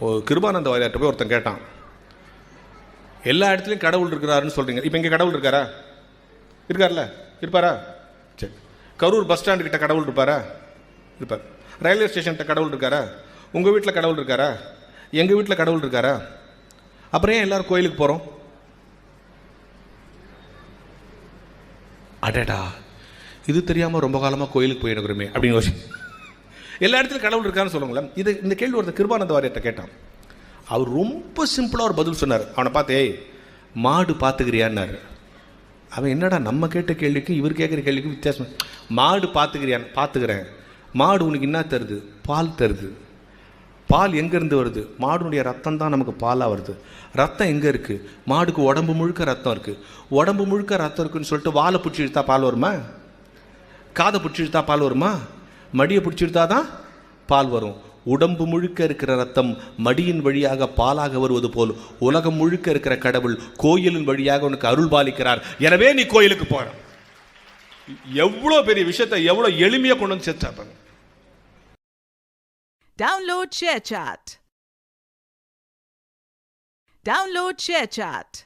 ஒரு கிருபானந்த வாரியார்ட்ட போய் ஒருத்தன் கேட்டான். எல்லா இடத்துலையும் கடவுள் இருக்கிறாருன்னு சொல்கிறீங்க இப்போ இங்கே கடவுள் இருக்காரா? இருக்கார்ல? இருப்பாரா? சரி. கரூர் பஸ் ஸ்டாண்டு கிட்ட கடவுள் இருப்பாரா? இருப்பார். ரயில்வே ஸ்டேஷன்கிட்ட கடவுள் இருக்காரா? உங்கள் வீட்டில் கடவுள் இருக்காரா? எங்கள் வீட்டில் கடவுள் இருக்காரா? அப்புறம் ஏன் எல்லோரும் கோயிலுக்கு போகிறோம் அடடா. இது தெரியாமல் ரொம்ப காலமாக கோயிலுக்கு போயிருக்கிறோமே அப்படின்னு யோசி எல்லா இடத்துலையும் கடவுள் இருக்கான்னு சொல்லுங்களேன். இது இந்த கேள்வி ஒருத்தர் கிருபானந்த வாரியத்தை கேட்டான். அவர் ரொம்ப சிம்பிளாக ஒரு பதில் சொன்னார். அவனை பார்த்து ஏய் மாடு பார்த்துக்கிறியான்னாரு. அவன் என்னடா நம்ம கேட்ட கேள்விக்கு இவர் கேட்குற கேள்விக்கு வித்தியாசம்? மாடு பார்த்துக்கிறியான் பார்த்துக்கிறேன். மாடு உனக்கு என்ன தருது? பால் தருது. பால் எங்கேருந்து வருது? மாடுனுடைய ரத்தம் தான் நமக்கு பாலாக வருது. ரத்தம் எங்கே இருக்குது மாடுக்கு உடம்பு முழுக்க ரத்தம் இருக்குது உடம்பு முழுக்க ரத்தம் இருக்குன்னு சொல்லிட்டு வாழை பிடிச்சி இழுத்தா பால் வருமா? காதை பிடிச்சி இழுத்தா பால் வருமா? மடியை பிடிச்சிருந்தா தான் பால் வரும். உடம்பு முழுக்க இருக்கிற ரத்தம் மடியின் வழியாக பாலாக வருவது போல் உலகம் முழுக்க இருக்கிற கடவுள் கோயிலின் வழியாக உனக்கு அருள் பாலிக்கிறார். எனவே நீ கோயிலுக்கு போற. எவ்வளோ பெரிய விஷயத்தை எவ்வளோ எளிமையாக கொண்டு வந்து சேர்த்தாப்பாங்க சாட் டவுன்லோட் ஷேர் சாட்